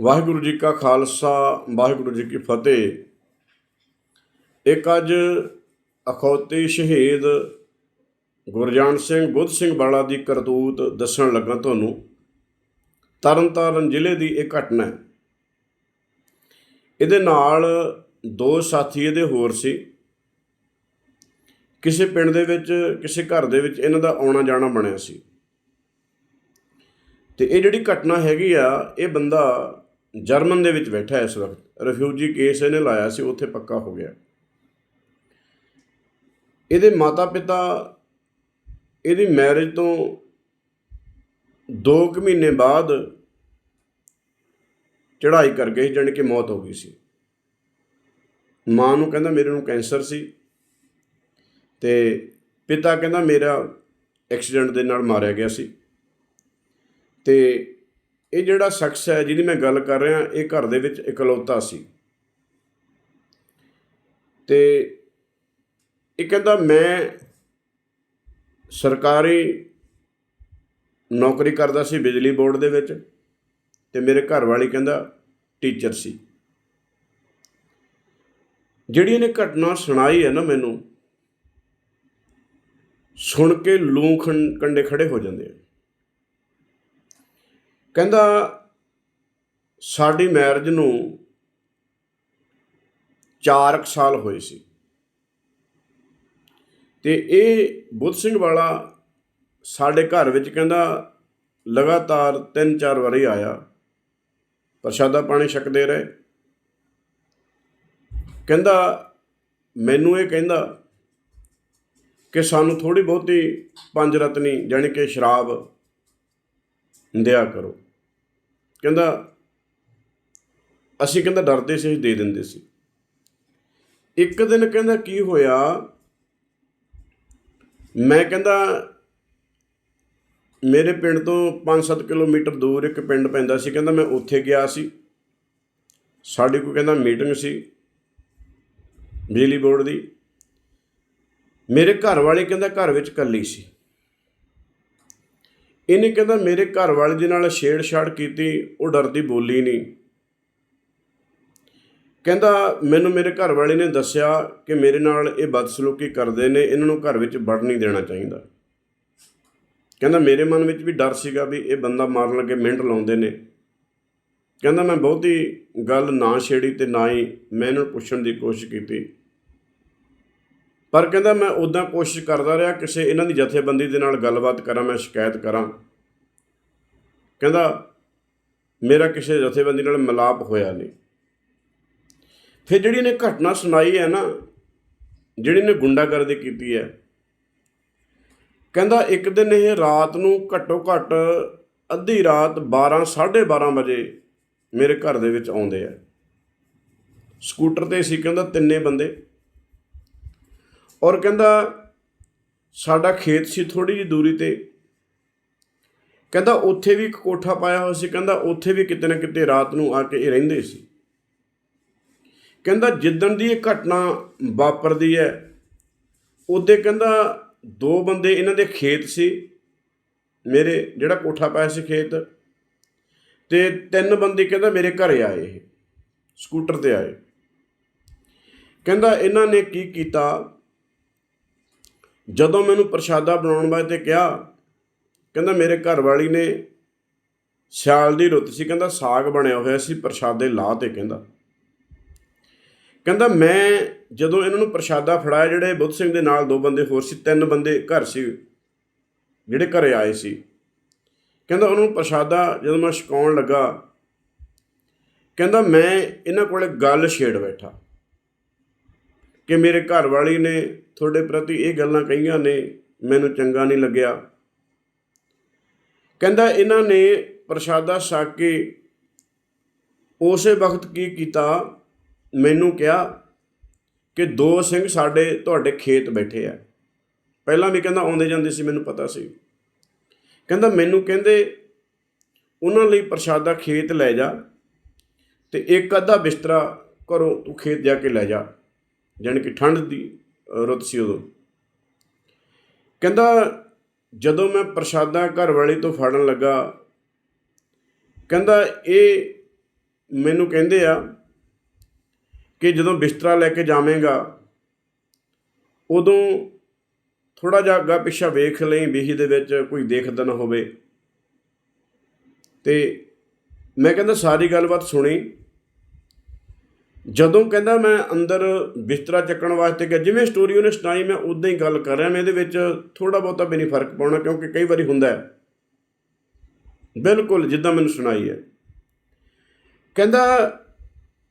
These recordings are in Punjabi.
ਵਾਹਿਗੁਰੂ ਜੀ ਕਾ ਖਾਲਸਾ, ਵਾਹਿਗੁਰੂ ਜੀ ਕੀ ਫਤਿਹ। ਇੱਕ ਅੱਜ ਅਖੌਤੀ ਸ਼ਹੀਦ ਗੁਰਜਾਨ ਸਿੰਘ, ਬੁੱਧ ਸਿੰਘ ਬਾਲਾ ਦੀ ਕਰਤੂਤ ਦੱਸਣ ਲੱਗਾ ਤੁਹਾਨੂੰ। ਤਰਨਤਾਰਨ ਜ਼ਿਲ੍ਹੇ ਦੀ ਇਹ ਘਟਨਾ ਹੈ। ਇਹਦੇ ਨਾਲ ਦੋ ਸਾਥੀ ਇਹਦੇ ਹੋਰ ਸੀ। ਕਿਸੇ ਪਿੰਡ ਦੇ ਵਿੱਚ, ਕਿਸੇ ਘਰ ਦੇ ਵਿੱਚ ਇਹਨਾਂ ਦਾ ਆਉਣਾ ਜਾਣਾ ਬਣਿਆ ਸੀ। ਤੇ ਇਹ ਜਿਹੜੀ ਘਟਨਾ ਹੈਗੀ ਆ, ਇਹ ਬੰਦਾ ਜਰਮਨ ਦੇ ਵਿੱਚ ਬੈਠਾ ਇਸ ਵਕਤ। ਰਿਫਿਊਜੀ ਕੇਸ ਇਹਨੇ ਲਾਇਆ ਸੀ, ਉੱਥੇ ਪੱਕਾ ਹੋ ਗਿਆ। ਇਹਦੇ ਮਾਤਾ ਪਿਤਾ ਇਹਦੀ ਮੈਰਿਜ ਤੋਂ 2 ਕੁ ਮਹੀਨੇ ਬਾਅਦ ਚੜ੍ਹਾਈ ਕਰ ਗਏ ਜਾਣੀ ਕਿ ਮੌਤ ਹੋ ਗਈ ਸੀ। ਮਾਂ ਨੂੰ ਕਹਿੰਦਾ ਮੇਰੇ ਨੂੰ ਕੈਂਸਰ ਸੀ ਤੇ ਪਿਤਾ ਕਹਿੰਦਾ ਮੇਰਾ ਐਕਸੀਡੈਂਟ ਦੇ ਨਾਲ ਮਾਰਿਆ ਗਿਆ ਸੀ। ਤੇ ਇਹ ਜਿਹੜਾ ਸ਼ਖਸ ਹੈ ਜਿਹਦੀ ਮੈਂ ਗੱਲ ਕਰ ਰਿਹਾ, ਇਹ ਘਰ ਦੇ ਵਿੱਚ ਇਕਲੌਤਾ ਸੀ। ਤੇ ਇਹ ਕਹਿੰਦਾ, ਮੈਂ ਸਰਕਾਰੀ ਨੌਕਰੀ ਕਰਦਾ ਸੀ ਬਿਜਲੀ ਬੋਰਡ ਦੇ ਵਿੱਚ ਤੇ ਮੇਰੇ ਘਰ ਵਾਲੀ ਕਹਿੰਦਾ ਟੀਚਰ ਸੀ। ਜਿਹੜੀ ਇਹਨੇ ਘਟਨਾ ਸੁਣਾਈ ਹੈ ਨਾ ਮੈਨੂੰ, ਸੁਣ ਕੇ ਲੂੰ ਖੰ- ਕੰਡੇ ਖੜੇ ਹੋ ਜਾਂਦੇ ਆ। ਕਹਿੰਦਾ, ਸਾਡੀ ਮੈਰਿਜ ਨੂੰ 4 ਸਾਲ ਹੋਏ ਸੀ। ਤੇ ਇਹ ਬੁੱਧ ਸਿੰਘ ਵਾਲਾ ਸਾਡੇ ਘਰ ਵਿੱਚ ਕਹਿੰਦਾ, ਲਗਾਤਾਰ 3-4 ਵਾਰੀ ਆਇਆ, ਪ੍ਰਸ਼ਾਦਾ ਪਾਣੀ ਛਕਦੇ ਰਹੇ। ਕਹਿੰਦਾ, ਮੈਨੂੰ ਇਹ ਕਹਿੰਦਾ ਕਿ ਸਾਨੂੰ ਥੋੜੀ ਬਹੁਤੀ ਪੰਜ ਰਤਨੀ, ਜਾਣੀ ਕਿ ਸ਼ਰਾਬ ਦਿਆ ਕਰੋ। ਕਹਿੰਦਾ, ਅਸੀਂ ਕਹਿੰਦਾ ਡਰਦੇ ਸੀ ਦੇ ਦਿੰਦੇ ਸੀ। ਇੱਕ ਦਿਨ ਕਹਿੰਦਾ ਕੀ ਹੋਇਆ? ਮੈਂ ਕਹਿੰਦਾ, ਮੇਰੇ ਪਿੰਡ ਤੋਂ 5-7 ਕਿਲੋਮੀਟਰ ਦੂਰ ਇੱਕ ਪਿੰਡ ਪੈਂਦਾ ਸੀ। ਕਹਿੰਦਾ ਮੈਂ ਉੱਥੇ ਗਿਆ ਸੀ। ਸਾਡੀ ਕੋਈ ਕਹਿੰਦਾ ਮੀਟਿੰਗ ਸੀ, ਬਿਜਲੀ ਬੋਰਡ ਦੀ। ਮੇਰੇ ਘਰ ਵਾਲੇ ਕਹਿੰਦਾ ਘਰ ਵਿੱਚ ਇਕੱਲੀ ਸੀ। ਇਹਨੇ ਕਹਿੰਦਾ ਮੇਰੇ ਘਰ ਵਾਲੇ ਦੇ ਨਾਲ ਛੇੜਛਾੜ ਕੀਤੀ, ਉਹ ਡਰਦੀ ਬੋਲੀ ਨਹੀਂ। ਕਹਿੰਦਾ ਮੈਨੂੰ ਮੇਰੇ ਘਰ ਵਾਲੇ ਨੇ ਦੱਸਿਆ ਕਿ ਮੇਰੇ ਨਾਲ ਇਹ ਬਦਸਲੂਕੀ ਕਰਦੇ ਨੇ, ਇਹਨਾਂ ਨੂੰ ਘਰ ਵਿੱਚ ਵੜ ਨਹੀਂ ਦੇਣਾ ਚਾਹੀਦਾ। ਕਹਿੰਦਾ ਮੇਰੇ ਮਨ ਵਿੱਚ ਵੀ ਡਰ ਸੀਗਾ ਵੀ ਇਹ ਬੰਦਾ ਮਾਰਨ ਲੱਗੇ ਮਿੰਟ ਲਾਉਂਦੇ ਨੇ। ਕਹਿੰਦਾ ਮੈਂ ਬਹੁਤੀ ਗੱਲ ਨਾ ਛੇੜੀ ਤੇ ਨਾ ਹੀ ਮੈਂ ਇਹਨਾਂ ਨੂੰ ਪੁੱਛਣ ਦੀ ਕੋਸ਼ਿਸ਼ ਕੀਤੀ। ਪਰ ਕਹਿੰਦਾ ਮੈਂ ਉਦਾਂ ਕੋਸ਼ਿਸ਼ ਕਰਦਾ ਰਿਹਾ ਕਿਸੇ ਇਹਨਾਂ ਦੀ ਜਥੇਬੰਦੀ ਦੇ ਨਾਲ ਗੱਲਬਾਤ ਕਰਾਂ, ਮੈਂ ਸ਼ਿਕਾਇਤ ਕਰਾਂ। ਕਹਿੰਦਾ, ਮੇਰਾ ਕਿਸੇ ਜਥੇਬੰਦੀ ਨਾਲ ਮਿਲਾਪ ਹੋਇਆ ਨਹੀਂ। ਫਿਰ ਜਿਹੜੀ ਨੇ ਘਟਨਾ ਸੁਣਾਈ ਹੈ ਨਾ, ਜਿਹੜੀ ਨੇ ਗੁੰਡਾਗਰਦੀ ਕੀਤੀ ਹੈ, ਕਹਿੰਦਾ ਇੱਕ ਦਿਨ ਇਹ ਰਾਤ ਨੂੰ ਘੱਟੋ ਘੱਟ ਅੱਧੀ ਰਾਤ 12 12:30 ਵਜੇ ਮੇਰੇ ਘਰ ਦੇ ਵਿੱਚ ਆਉਂਦੇ ਆ। ਸਕੂਟਰ ਤੇ ਸੀ, ਕਹਿੰਦਾ ਤਿੰਨੇ ਬੰਦੇ। ਔਰ ਕਹਿੰਦਾ, ਸਾਡਾ ਖੇਤ ਸੀ ਥੋੜੀ ਜਿਹੀ ਦੂਰੀ ਤੇ। ਕਹਿੰਦਾ, ਉੱਥੇ ਵੀ ਇੱਕ ਕੋਠਾ ਪਾਇਆ ਹੋਇਆ ਸੀ। ਕਹਿੰਦਾ, ਉੱਥੇ ਵੀ ਕਿਤੇ ਨਾ ਕਿਤੇ ਰਾਤ ਨੂੰ ਆ ਕੇ ਇਹ ਰਹਿੰਦੇ ਸੀ। ਕਹਿੰਦਾ, ਜਿੱਦਣ ਦੀ ਇਹ ਘਟਨਾ ਵਾਪਰਦੀ ਹੈ, ਉਹਦੇ ਕਹਿੰਦਾ, ਦੋ ਬੰਦੇ ਇਹਨਾਂ ਦੇ ਖੇਤ ਸੀ। ਮੇਰੇ ਜਿਹੜਾ ਕੋਠਾ ਪਾਇਆ ਸੀ ਖੇਤ, ਤੇ ਤਿੰਨ ਬੰਦੇ ਕਹਿੰਦਾ, ਮੇਰੇ ਘਰੇ ਆਏ। ਇਹ ਸਕੂਟਰ ਤੇ ਆਏ। ਕਹਿੰਦਾ, ਇਹਨਾਂ ਨੇ ਕੀ ਕੀਤਾ? ਜਦੋਂ ਮੈਨੂੰ ਪ੍ਰਸ਼ਾਦਾ ਬਣਾਉਣ ਵਾਸਤੇ ਕਿਹਾ, ਕਹਿੰਦਾ ਮੇਰੇ ਘਰ ਵਾਲੀ ਨੇ ਸਿਆਲ ਦੀ ਰੁੱਤ ਸੀ, ਕਹਿੰਦਾ ਸਾਗ ਬਣਿਆ ਹੋਇਆ ਸੀ, ਪ੍ਰਸ਼ਾਦੇ ਲਾ ਤੇ ਕਹਿੰਦਾ। ਕਹਿੰਦਾ ਮੈਂ ਜਦੋਂ ਇਹਨਾਂ ਨੂੰ ਪ੍ਰਸ਼ਾਦਾ ਫੜਾਇਆ, ਜਿਹੜੇ ਬੁੱਧ ਸਿੰਘ ਦੇ ਨਾਲ ਦੋ ਬੰਦੇ ਹੋਰ ਸੀ, ਤਿੰਨ ਬੰਦੇ ਘਰ ਸੀ, ਜਿਹੜੇ ਘਰੇ ਆਏ ਸੀ, ਕਹਿੰਦਾ ਉਹਨਾਂ ਨੂੰ ਪ੍ਰਸ਼ਾਦਾ ਜਦੋਂ ਮੈਂ ਛਕਾਉਣ ਲੱਗਾ, ਕਹਿੰਦਾ ਮੈਂ ਇਹਨਾਂ ਕੋਲੇ ਗੱਲ ਛੇੜ ਬੈਠਾ, ਕਿ ਮੇਰੇ ਘਰ ਵਾਲੀ ਨੇ ਤੁਹਾਡੇ ਪ੍ਰਤੀ ਇਹ ਗੱਲਾਂ ਕਹੀਆਂ ਨੇ, ਮੈਨੂੰ ਚੰਗਾ ਨਹੀਂ ਲੱਗਿਆ। ਕਹਿੰਦਾ, ਇਹਨਾਂ ਨੇ ਪ੍ਰਸ਼ਾਦਾ ਛਕ ਕੇ ਉਸੇ ਵਕਤ ਕੀ ਕੀਤਾ? ਮੈਨੂੰ ਕਿਹਾ ਕਿ ਦੋ ਸਿੰਘ ਸਾਡੇ ਤੁਹਾਡੇ ਖੇਤ ਬੈਠੇ ਆ। ਪਹਿਲਾਂ ਵੀ ਕਹਿੰਦਾ ਆਉਂਦੇ ਜਾਂਦੇ ਸੀ, ਮੈਨੂੰ ਪਤਾ ਸੀ। ਕਹਿੰਦਾ, ਮੈਨੂੰ ਕਹਿੰਦੇ, ਉਹਨਾਂ ਲਈ ਪ੍ਰਸ਼ਾਦਾ ਖੇਤ ਲੈ ਜਾ ਤੇ ਇੱਕ ਅੱਧਾ ਬਿਸਤਰਾ ਘਰੋਂ ਤੂੰ ਖੇਤ ਜਾ ਕੇ ਲੈ ਜਾ। ਜਾਣੀ ਕਿ ਠੰਡ ਦੀ ਰੁੱਤ ਸੀ ਉਦੋਂ। ਕਹਿੰਦਾ, ਜਦੋਂ ਮੈਂ ਪ੍ਰਸ਼ਾਦਾ ਘਰ ਵਾਲੀ ਤੋਂ ਫੜਨ ਲੱਗਾ, ਕਹਿੰਦਾ, ਇਹ ਮੈਨੂੰ ਕਹਿੰਦੇ ਆ ਕਿ ਜਦੋਂ ਬਿਸਤਰਾ ਲੈ ਕੇ ਜਾਵੇਂਗਾ, ਉਦੋਂ ਥੋੜਾ ਜਿਹਾ ਅੱਗਾ ਪਿੱਛਾ ਵੇਖ ਲਈ, ਬੀਹੀ ਦੇ ਵਿੱਚ ਕੋਈ ਦੇਖਦਾ ਨਾ ਹੋਵੇ। ਤੇ ਮੈਂ ਕਹਿੰਦਾ, ਸਾਰੀ ਗੱਲਬਾਤ ਸੁਣੀ। ਜਦੋਂ ਕਹਿੰਦਾ ਮੈਂ ਅੰਦਰ ਬਿਸਤਰਾ ਚੱਕਣ ਵਾਸਤੇ ਗਿਆ, ਜਿਵੇਂ ਸਟੋਰੀ ਉਹਨੇ ਸੁਣਾਈ, ਮੈਂ ਉਦਾਂ ਹੀ ਗੱਲ ਕਰ ਰਿਹਾ, ਮੈਂ ਇਹਦੇ ਵਿੱਚ ਥੋੜਾ ਬਹੁਤਾ ਵੀ ਨਹੀਂ ਫ਼ਰਕ ਪਾਉਣਾ, ਕਿਉਂਕਿ ਕਈ ਵਾਰੀ ਹੁੰਦਾ ਹੈ। ਬਿਲਕੁਲ ਜਿੱਦਾਂ ਮੈਨੂੰ ਸੁਣਾਈ ਹੈ। ਕਹਿੰਦਾ,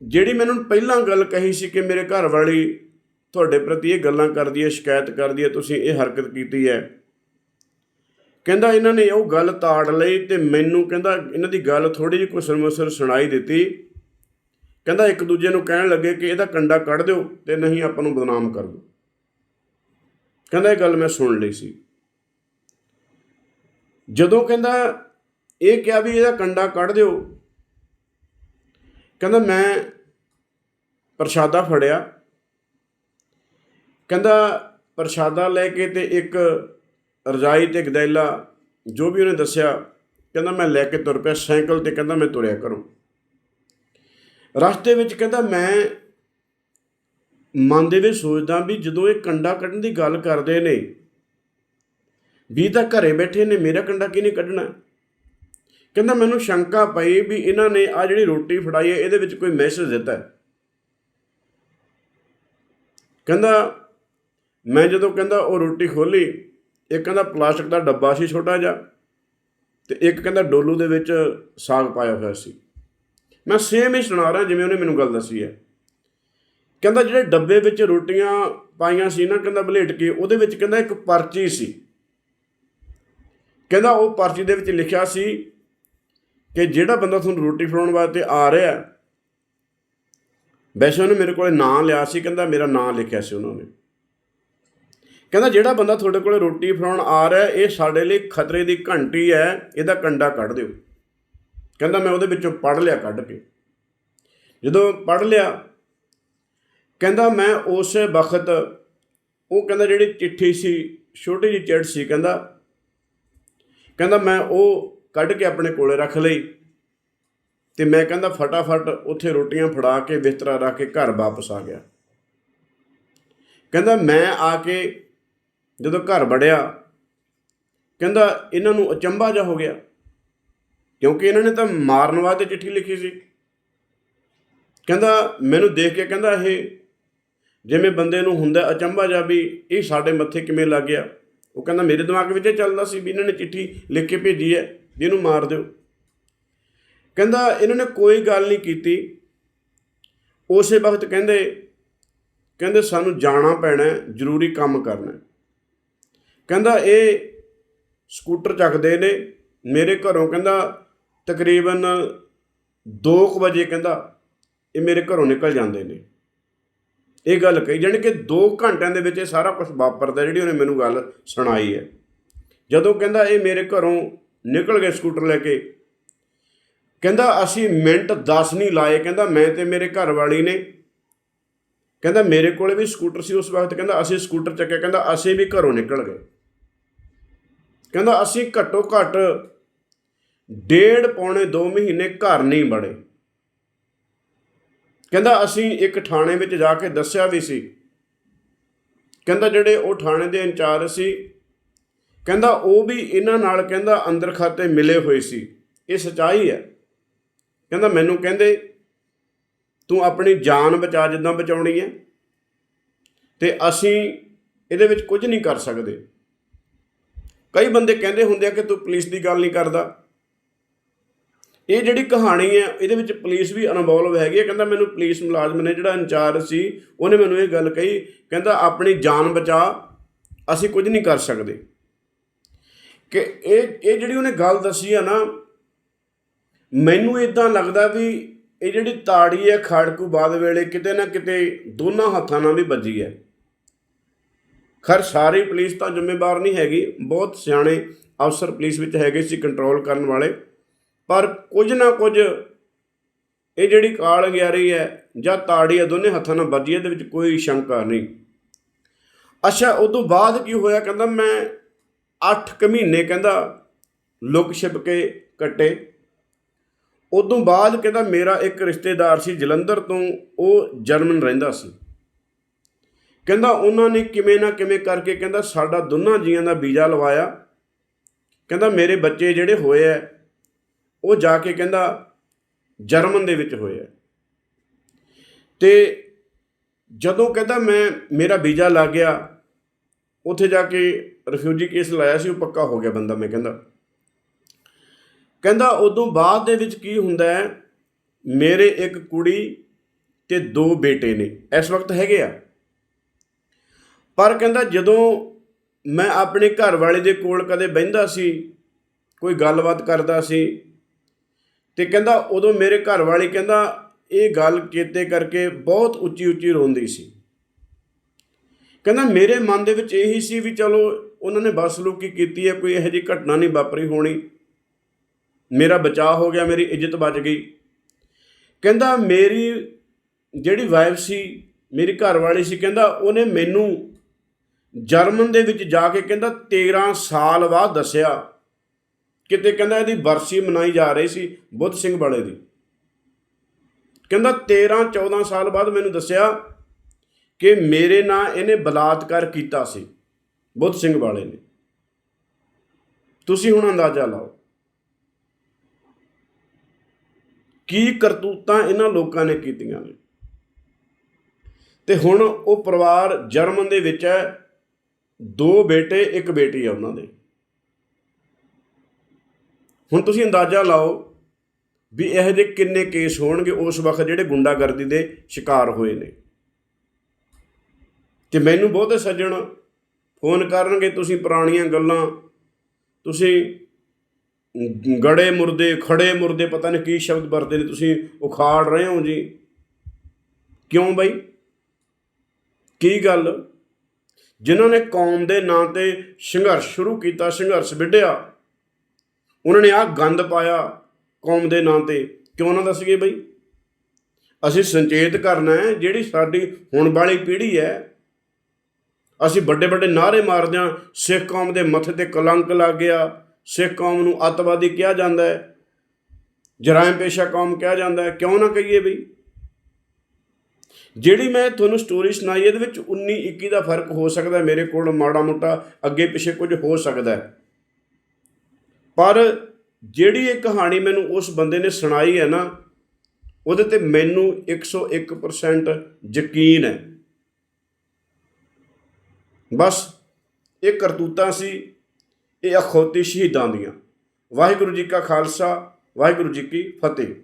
ਜਿਹੜੀ ਮੈਨੂੰ ਪਹਿਲਾਂ ਗੱਲ ਕਹੀ ਸੀ ਕਿ ਮੇਰੇ ਘਰ ਵਾਲੀ ਤੁਹਾਡੇ ਪ੍ਰਤੀ ਇਹ ਗੱਲਾਂ ਕਰਦੀ ਹੈ, ਸ਼ਿਕਾਇਤ ਕਰਦੀ ਹੈ, ਤੁਸੀਂ ਇਹ ਹਰਕਤ ਕੀਤੀ ਹੈ। ਕਹਿੰਦਾ, ਇਹਨਾਂ ਨੇ ਉਹ ਗੱਲ ਤਾੜ ਲਈ ਤੇ ਮੈਨੂੰ ਕਹਿੰਦਾ, ਇਹਨਾਂ ਦੀ ਗੱਲ ਥੋੜੀ ਜਿਹੀ ਕੁਸਰ-ਮੁਸਰ ਸੁਣਾਈ ਦਿੱਤੀ। ਕਹਿੰਦਾ ਇੱਕ ਦੂਜੇ ਨੂੰ ਕਹਿਣ ਲੱਗੇ ਕਿ ਇਹਦਾ ਕੰਡਾ ਕੱਢ ਦਿਓ ਤੇ ਨਹੀਂ ਆਪਾਂ ਨੂੰ ਬਦਨਾਮ ਕਰ ਦਿਓ। ਕਹਿੰਦਾ ਇਹ ਗੱਲ ਮੈਂ ਸੁਣ ਲਈ ਸੀ। ਜਦੋਂ ਕਹਿੰਦਾ ਇਹ ਕਿਹਾ ਵੀ ਇਹਦਾ ਕੰਡਾ ਕੱਢ ਦਿਓ, ਕਹਿੰਦਾ ਮੈਂ ਪ੍ਰਸ਼ਾਦਾ ਫੜਿਆ। ਕਹਿੰਦਾ ਪ੍ਰਸ਼ਾਦਾ ਲੈ ਕੇ ਤੇ ਇੱਕ ਰਜਾਈ ਤੇ ਗਦੈਲਾ ਜੋ ਵੀ ਉਹਨੇ ਦੱਸਿਆ, ਕਹਿੰਦਾ ਮੈਂ ਲੈ ਕੇ ਤੁਰ ਪਿਆ ਸਾਈਕਲ ਤੇ, ਕਹਿੰਦਾ ਮੈਂ ਤੁਰਿਆ ਕਰੂੰ ਰਸਤੇ ਵਿੱਚ ਕਹਿੰਦਾ, ਮੈਂ ਮਨ ਦੇ ਵਿੱਚ ਸੋਚਦਾ ਵੀ ਜਦੋਂ ਇਹ ਕੰਡਾ ਕੱਢਣ ਦੀ ਗੱਲ ਕਰਦੇ ਨੇ, ਵੀ ਤਾਂ ਘਰੇ ਬੈਠੇ ਨੇ, ਮੇਰਾ ਕੰਡਾ ਕਿਹਨੇ ਕੱਢਣਾ? ਕਹਿੰਦਾ, ਮੈਨੂੰ ਸ਼ੰਕਾ ਪਈ ਵੀ ਇਹਨਾਂ ਨੇ ਆ ਜਿਹੜੀ ਰੋਟੀ ਫੜਾਈ ਹੈ, ਇਹਦੇ ਵਿੱਚ ਕੋਈ ਮੈਸੇਜ ਦਿੱਤਾ ਹੈ? ਕਹਿੰਦਾ, ਮੈਂ ਜਦੋਂ ਕਹਿੰਦਾ ਉਹ ਰੋਟੀ ਖੋਲੀ ਇੱਕ ਕਹਿੰਦਾ ਪਲਾਸਟਿਕ ਦਾ ਡੱਬਾ ਸੀ ਛੋਟਾ ਜਿਹਾ, ਤੇ ਇੱਕ ਕਹਿੰਦਾ ਡੋਲੂ ਦੇ ਵਿੱਚ ਸਾਗ ਪਾਇਆ ਹੋਇਆ ਸੀ। ਮੈਂ ਸੇਮ ਹੀ ਸੁਣਾ ਰਿਹਾ ਜਿਵੇਂ ਉਹਨੇ ਮੈਨੂੰ ਗੱਲ ਦੱਸੀ ਹੈ। ਕਹਿੰਦਾ ਜਿਹੜੇ ਡੱਬੇ ਵਿੱਚ ਰੋਟੀਆਂ ਪਾਈਆਂ ਸੀ ਨਾ, ਕਹਿੰਦਾ ਬਲੇਟ ਕੇ, ਉਹਦੇ ਵਿੱਚ ਕਹਿੰਦਾ ਇੱਕ ਪਰਚੀ ਸੀ। ਕਹਿੰਦਾ ਉਹ ਪਰਚੀ ਦੇ ਵਿੱਚ ਲਿਖਿਆ ਸੀ ਕਿ ਜਿਹੜਾ ਬੰਦਾ ਤੁਹਾਨੂੰ ਰੋਟੀ ਫੜਾਉਣ ਵਾਸਤੇ ਆ ਰਿਹਾ ਵੈਸੇ ਉਹਨੇ ਮੇਰੇ ਕੋਲੇ ਨਾਂ ਲਿਆ ਸੀ, ਕਹਿੰਦਾ ਮੇਰਾ ਨਾਂ ਲਿਖਿਆ ਸੀ ਉਹਨਾਂ ਨੇ। ਕਹਿੰਦਾ ਜਿਹੜਾ ਬੰਦਾ ਤੁਹਾਡੇ ਕੋਲੇ ਰੋਟੀ ਫੜਾਉਣ ਆ ਰਿਹਾ, ਇਹ ਸਾਡੇ ਲਈ ਖਤਰੇ ਦੀ ਘੰਟੀ ਹੈ, ਇਹਦਾ ਕੰਡਾ ਕੱਢ ਦਿਓ। ਕਹਿੰਦਾ ਮੈਂ ਉਹਦੇ ਵਿੱਚੋਂ ਪੜ ਲਿਆ ਕੱਢ ਕੇ। ਜਦੋਂ ਪੜ ਲਿਆ, ਕਹਿੰਦਾ ਮੈਂ ਉਸ ਵਕਤ, ਉਹ ਕਹਿੰਦਾ ਜਿਹੜੀ ਚਿੱਠੀ ਸੀ, ਛੋਟੀ ਜਿਹੀ ਚਿੱਠ ਸੀ, ਕਹਿੰਦਾ ਕਹਿੰਦਾ ਮੈਂ ਉਹ ਕੱਢ ਕੇ ਆਪਣੇ ਕੋਲੇ ਰੱਖ ਲਈ ਤੇ ਮੈਂ ਕਹਿੰਦਾ ਫਟਾਫਟ ਉੱਥੇ ਰੋਟੀਆਂ ਫੜਾ ਕੇ ਬਿਸਤਰਾ ਰੱਖ ਕੇ ਘਰ ਵਾਪਸ ਆ ਗਿਆ। ਕਹਿੰਦਾ ਮੈਂ ਆ ਕੇ ਜਦੋਂ ਘਰ ਵੜਿਆ, ਕਹਿੰਦਾ ਇਹਨਾਂ ਨੂੰ ਅਚੰਭਾ ਜਾ ਹੋ ਗਿਆ। ਕਿਉਂਕਿ ਇਹਨਾਂ ਨੇ ਤਾਂ ਮਾਰਨ ਵਾਸਤੇ ਚਿੱਠੀ ਲਿਖੀ ਸੀ। ਕਹਿੰਦਾ, ਮੈਨੂੰ ਦੇਖ ਕੇ ਕਹਿੰਦਾ ਇਹ, ਜਿਵੇਂ ਬੰਦੇ ਨੂੰ ਹੁੰਦਾ ਅਚੰਭਾ ਜਾ ਵੀ ਇਹ ਸਾਡੇ ਮੱਥੇ ਕਿਵੇਂ ਲੱਗ ਗਿਆ। ਉਹ ਕਹਿੰਦਾ, ਮੇਰੇ ਦਿਮਾਗ ਵਿੱਚ ਇਹ ਚੱਲਦਾ ਸੀ ਵੀ ਇਹਨਾਂ ਨੇ ਚਿੱਠੀ ਲਿਖ ਕੇ ਭੇਜੀ ਹੈ, ਵੀ ਇਹਨੂੰ ਮਾਰ ਦਿਓ। ਕਹਿੰਦਾ, ਇਹਨਾਂ ਨੇ ਕੋਈ ਗੱਲ ਨਹੀਂ ਕੀਤੀ। ਉਸੇ ਵਕਤ ਕਹਿੰਦੇ ਕਹਿੰਦੇ, ਸਾਨੂੰ ਜਾਣਾ ਪੈਣਾ ਜ਼ਰੂਰੀ ਕੰਮ ਕਰਨਾ ਕਹਿੰਦਾ, ਇਹ ਸਕੂਟਰ ਚੱਕਦੇ ਨੇ, ਮੇਰੇ ਘਰੋਂ ਕਹਿੰਦਾ ਤਕਰੀਬਨ 2 ਵਜੇ ਕਹਿੰਦਾ, ਇਹ ਮੇਰੇ ਘਰੋਂ ਨਿਕਲ ਜਾਂਦੇ ਨੇ। ਇਹ ਗੱਲ ਕਹੀ, ਜਾਣੀ ਕਿ 2 ਘੰਟਿਆਂ ਦੇ ਵਿੱਚ ਇਹ ਸਾਰਾ ਕੁਝ ਵਾਪਰਦਾ, ਜਿਹੜੀ ਉਹਨੇ ਮੈਨੂੰ ਗੱਲ ਸੁਣਾਈ ਹੈ। ਜਦੋਂ ਕਹਿੰਦਾ, ਇਹ ਮੇਰੇ ਘਰੋਂ ਨਿਕਲ ਗਏ ਸਕੂਟਰ ਲੈ ਕੇ, ਕਹਿੰਦਾ, ਅਸੀਂ ਮਿੰਟ 10 ਨਹੀਂ ਲਾਏ। ਕਹਿੰਦਾ, ਮੈਂ ਤੇ ਮੇਰੇ ਘਰ ਵਾਲੀ ਨੇ, ਕਹਿੰਦਾ, ਮੇਰੇ ਕੋਲੇ ਵੀ ਸਕੂਟਰ ਸੀ ਉਸ ਵਕਤ। ਕਹਿੰਦਾ, ਅਸੀਂ ਸਕੂਟਰ ਚੱਕਿਆ। ਕਹਿੰਦਾ, ਅਸੀਂ ਵੀ ਘਰੋਂ ਨਿਕਲ ਗਏ। ਕਹਿੰਦਾ, ਅਸੀਂ ਘੱਟੋ ਘੱਟ ਡੇਢ ਪੌਣੇ 2 ਮਹੀਨੇ ਘਰ ਨਹੀਂ ਬੜੇ ਕਹਿੰਦਾ, ਅਸੀਂ ਇੱਕ ਥਾਣੇ ਵਿੱਚ ਜਾ ਕੇ ਦੱਸਿਆ ਵੀ ਸੀ। ਕਹਿੰਦਾ, ਜਿਹੜੇ ਉਹ ਥਾਣੇ ਦੇ ਇੰਚਾਰਜ ਸੀ, ਕਹਿੰਦਾ, ਉਹ ਵੀ ਇਹਨਾਂ ਨਾਲ ਕਹਿੰਦਾ, ਅੰਦਰ ਖਾਤੇ ਮਿਲੇ ਹੋਏ ਸੀ। ਇਹ ਸਚਾਈ ਹੈ। ਕਹਿੰਦਾ, ਮੈਨੂੰ ਕਹਿੰਦੇ, ਤੂੰ ਆਪਣੀ ਜਾਨ ਬਚਾ ਜਿੱਦਾਂ ਬਚਾਉਣੀ ਹੈ ਤੇ ਅਸੀਂ ਇਹਦੇ ਵਿੱਚ ਕੁਝ ਨਹੀਂ ਕਰ ਸਕਦੇ। ਕਈ ਬੰਦੇ ਕਹਿੰਦੇ ਹੁੰਦੇ ਆ ਕਿ ਤੂੰ ਪੁਲਿਸ ਦੀ ਗੱਲ ਨਹੀਂ ਕਰਦਾ। ਇਹ ਜਿਹੜੀ ਕਹਾਣੀ ਹੈ, ਇਹਦੇ ਵਿੱਚ ਪੁਲਿਸ ਵੀ ਇਨਵੋਲਵ ਹੈਗੀ ਹੈ। ਕਹਿੰਦਾ ਮੈਨੂੰ ਪੁਲਿਸ ਮੁਲਾਜ਼ਮ ਨੇ ਜਿਹੜਾ ਇੰਚਾਰਜ ਸੀ, ਉਹਨੇ ਮੈਨੂੰ ਇਹ ਗੱਲ ਕਹੀ, ਕਹਿੰਦਾ ਆਪਣੀ ਜਾਨ ਬਚਾ, ਅਸੀਂ ਕੁਝ ਨਹੀਂ ਕਰ ਸਕਦੇ। ਕਿ ਇਹ ਇਹ ਜਿਹੜੀ ਉਹਨੇ ਗੱਲ ਦੱਸੀ ਆ ਨਾ, ਮੈਨੂੰ ਇਦਾਂ ਲੱਗਦਾ ਵੀ ਇਹ ਜਿਹੜੀ ਤਾੜੀ ਹੈ, ਖੜਕੂ ਬਾਦ ਵੇਲੇ ਕਿਤੇ ਨਾ ਕਿਤੇ ਦੋਨਾਂ ਹੱਥਾਂ ਨਾਲ ਵੀ ਵੱਜੀ ਹੈ। ਖਰ, ਸਾਰੀ ਪੁਲਿਸ ਤਾਂ ਜ਼ਿੰਮੇਵਾਰ ਨਹੀਂ ਹੈਗੀ, ਬਹੁਤ ਸਿਆਣੇ ਅਫਸਰ ਪੁਲਿਸ ਵਿੱਚ ਹੈਗੇ ਸੀ ਕੰਟਰੋਲ ਕਰਨ ਵਾਲੇ। ਪਰ ਕੁਝ ਨਾ ਕੁਝ ਇਹ ਜਿਹੜੀ ਕਾਲ ਗਿਆਰੀ ਹੈ ਜਾਂ ਤਾੜੀ ਹੈ, ਦੋਨੇ ਹੱਥਾਂ ਨਾਲ ਵੱਜੀ, ਇਹਦੇ ਵਿੱਚ ਕੋਈ ਸ਼ੰਕਾ ਨਹੀਂ। ਅੱਛਾ ਉਸ ਤੋਂ ਬਾਅਦ ਕੀ ਹੋਇਆ? ਕਹਿੰਦਾ, ਮੈਂ 8 ਕੁ ਮਹੀਨੇ, ਕਹਿੰਦਾ, ਲੁਕ ਛਿਪ ਕੇ ਕੱਟੇ। ਉਦੋਂ ਬਾਅਦ ਕਹਿੰਦਾ, ਮੇਰਾ ਇੱਕ ਰਿਸ਼ਤੇਦਾਰ ਸੀ, ਜਲੰਧਰ ਤੋਂ, ਉਹ ਜਰਮਨ ਰਹਿੰਦਾ ਸੀ। ਕਹਿੰਦਾ, ਉਹਨਾਂ ਨੇ ਕਿਵੇਂ ਨਾ ਕਿਵੇਂ ਕਰਕੇ, ਕਹਿੰਦਾ, ਸਾਡਾ ਦੋਨਾਂ ਜੀਆਂ ਦਾ ਵੀਜ਼ਾ ਲਵਾਇਆ। ਕਹਿੰਦਾ, ਮੇਰੇ ਬੱਚੇ ਜਿਹੜੇ ਹੋਏ ਆ ਉਹ ਜਾ ਕੇ ਕਹਿੰਦਾ, ਜਰਮਨ ਦੇ ਵਿੱਚ ਹੋਇਆ। ਆ ਤੇ ਜਦੋਂ ਕਹਿੰਦਾ ਮੈਂ, ਮੇਰਾ ਵੀਜ਼ਾ ਲੱਗ ਗਿਆ, ਉੱਥੇ ਜਾ ਕੇ ਰਿਫਿਊਜੀ ਕੇਸ ਲਾਇਆ ਸੀ, ਉਹ ਪੱਕਾ ਹੋ ਗਿਆ ਬੰਦਾ, ਮੈਂ ਕਹਿੰਦਾ। ਕਹਿੰਦਾ, ਉਦੋਂ ਬਾਅਦ ਦੇ ਵਿੱਚ ਕੀ ਹੁੰਦਾ ਹੈ, ਮੇਰੇ ਇੱਕ ਕੁੜੀ ਤੇ ਦੋ ਬੇਟੇ ਨੇ, ਇਸ ਵਕਤ ਹੈਗੇ ਆ। ਪਰ ਕਹਿੰਦਾ, ਜਦੋਂ ਮੈਂ ਆਪਣੇ ਘਰ ਵਾਲੇ ਦੇ ਕੋਲ ਕਦੇ ਬਹਿੰਦਾ ਸੀ, ਕੋਈ ਗੱਲਬਾਤ ਕਰਦਾ ਸੀ ਤੇ ਕਹਿੰਦਾ ਉਦੋਂ ਮੇਰੇ ਘਰ ਵਾਲੀ ਕਹਿੰਦਾ, ਇਹ ਗੱਲ ਚੇਤੇ ਕਰਕੇ ਬਹੁਤ ਉੱਚੀ ਉੱਚੀ ਰੋਂਦੀ ਸੀ। ਕਹਿੰਦਾ ਮੇਰੇ ਮਨ ਦੇ ਵਿੱਚ ਇਹੀ ਸੀ ਵੀ ਚਲੋ ਉਹਨਾਂ ਨੇ ਬਸਲੂਕੀ ਕੀਤੀ ਹੈ, ਕੋਈ ਇਹੋ ਜਿਹੀ ਘਟਨਾ ਨਹੀਂ ਵਾਪਰੀ ਹੋਣੀ। ਮੇਰਾ ਬਚਾਅ ਹੋ ਗਿਆ, ਮੇਰੀ ਇੱਜ਼ਤ ਬਚ ਗਈ। ਕਹਿੰਦਾ ਮੇਰੀ ਜਿਹੜੀ ਵਾਈਫ ਸੀ, ਮੇਰੀ ਘਰ ਵਾਲੀ ਸੀ, ਕਹਿੰਦਾ ਉਹਨੇ ਮੈਨੂੰ ਜਰਮਨ ਦੇ ਵਿੱਚ ਜਾ ਕੇ ਕਹਿੰਦਾ 13 ਸਾਲ ਬਾਅਦ ਦੱਸਿਆ। ਕਿਤੇ ਕਹਿੰਦਾ ਇਹਦੀ ਵਰਸੀ ਮਨਾਈ ਜਾ ਰਹੀ ਸੀ ਬੁੱਧ ਸਿੰਘ ਵਾਲੇ ਦੀ। ਕਹਿੰਦਾ 13 14 ਸਾਲ ਬਾਅਦ ਮੈਨੂੰ ਦੱਸਿਆ ਕਿ ਮੇਰੇ ਨਾਲ ਇਹਨੇ ਬਲਾਤਕਾਰ ਕੀਤਾ ਸੀ ਬੁੱਧ ਸਿੰਘ ਵਾਲੇ ਨੇ। ਤੁਸੀਂ ਹੁਣ ਅੰਦਾਜ਼ਾ ਲਾਓ। ਕੀ ਕਰਤੂਤਾਂ ਇਹਨਾਂ ਲੋਕਾਂ ਨੇ ਕੀਤੀਆਂ ਨੇ? ਤੇ ਹੁਣ ਉਹ ਪਰਿਵਾਰ ਜਰਮਨ ਦੇ ਵਿੱਚ ਹੈ। ਦੋ ਬੇਟੇ, ਇੱਕ ਬੇਟੀ ਹੈ ਉਹਨਾਂ ਦੇ। ਹੁਣ ਤੁਸੀਂ ਅੰਦਾਜ਼ਾ ਲਾਓ ਵੀ ਇਹੋ ਜਿਹੇ ਕਿੰਨੇ ਕੇਸ ਹੋਣਗੇ, ਉਸ ਵਕਤ ਜਿਹੜੇ ਗੁੰਡਾਗਰਦੀ ਦੇ ਸ਼ਿਕਾਰ ਹੋਏ ਨੇ। ਤੇ ਮੈਨੂੰ ਬਹੁਤੇ ਸੱਜਣ ਫੋਨ ਕਰਨਗੇ, ਤੁਸੀਂ ਪੁਰਾਣੀਆਂ ਗੱਲਾਂ, ਤੁਸੀਂ ਗੜੇ ਮੁਰਦੇ, ਖੜੇ ਮੁਰਦੇ, ਪਤਾ ਨਹੀਂ ਕੀ ਸ਼ਬਦ ਵਰਤੇ ਨੇ, ਤੁਸੀਂ ਉਖਾੜ ਰਹੇ ਹੋ ਜੀ। ਕਿਉਂ ਬਈ? ਕੀ ਗੱਲ? ਜਿਨ੍ਹਾਂ ਨੇ ਕੌਮ ਦੇ ਨਾਂ ਤੇ ਸੰਘਰਸ਼ ਸ਼ੁਰੂ ਕੀਤਾ, ਸੰਘਰਸ਼ ਵਿੱਢਿਆ ਉਹਨਾਂ ਨੇ ਆਹ ਗੰਦ ਪਾਇਆ ਕੌਮ ਦੇ ਨਾਂ ਤੇ। ਕਿਉਂ ਨਾ ਦੱਸੀਏ ਬਈ? ਅਸੀਂ ਸੰਚੇਤ ਕਰਨਾ ਹੈ, ਜਿਹੜੀ ਸਾਡੀ ਹੁਣ ਵਾਲੀ ਪੀੜ੍ਹੀ ਹੈ, ਅਸੀਂ ਵੱਡੇ ਵੱਡੇ ਨਾਅਰੇ ਮਾਰਦੇ ਹਾਂ, ਸਿੱਖ ਕੌਮ ਦੇ ਮੱਥੇ ਤੇ ਕਲੰਕ ਲੱਗ ਗਿਆ, ਸਿੱਖ ਕੌਮ ਨੂੰ ਅੱਤਵਾਦੀ ਕਿਹਾ ਜਾਂਦਾ ਹੈ, ਜਰਾਇਮ ਪੇਸ਼ਾ ਕੌਮ ਕਿਹਾ ਜਾਂਦਾ ਹੈ। ਕਿਉਂ ਨਾ ਕਹੀਏ ਬਈ? ਜਿਹੜੀ ਮੈਂ ਤੁਹਾਨੂੰ ਸਟੋਰੀ ਸੁਣਾਈ, ਇਹਦੇ ਵਿੱਚ 19 21 ਦਾ ਫ਼ਰਕ ਹੋ ਸਕਦਾ ਮੇਰੇ ਕੋਲ, ਮਾੜਾ ਮੋਟਾ ਅੱਗੇ ਪਿੱਛੇ ਕੁਝ ਹੋ ਸਕਦਾ ਹੈ। ਪਰ ਜਿਹੜੀ ਇਹ ਕਹਾਣੀ ਮੈਨੂੰ ਉਸ ਬੰਦੇ ਨੇ ਸੁਣਾਈ ਹੈ ਨਾ, ਉਹਦੇ ਤੇ ਮੈਨੂੰ 101% ਯਕੀਨ ਹੈ। ਬਸ ਇਹ ਕਰਤੂਤਾਂ ਸੀ, ਇਹ ਅਖੌਤੀ ਸ਼ਹੀਦਾਂ ਦੀਆਂ। ਵਾਹਿਗੁਰੂ ਜੀ ਕਾ ਖਾਲਸਾ, ਵਾਹਿਗੁਰੂ ਜੀ ਕੀ ਫਤਿਹ।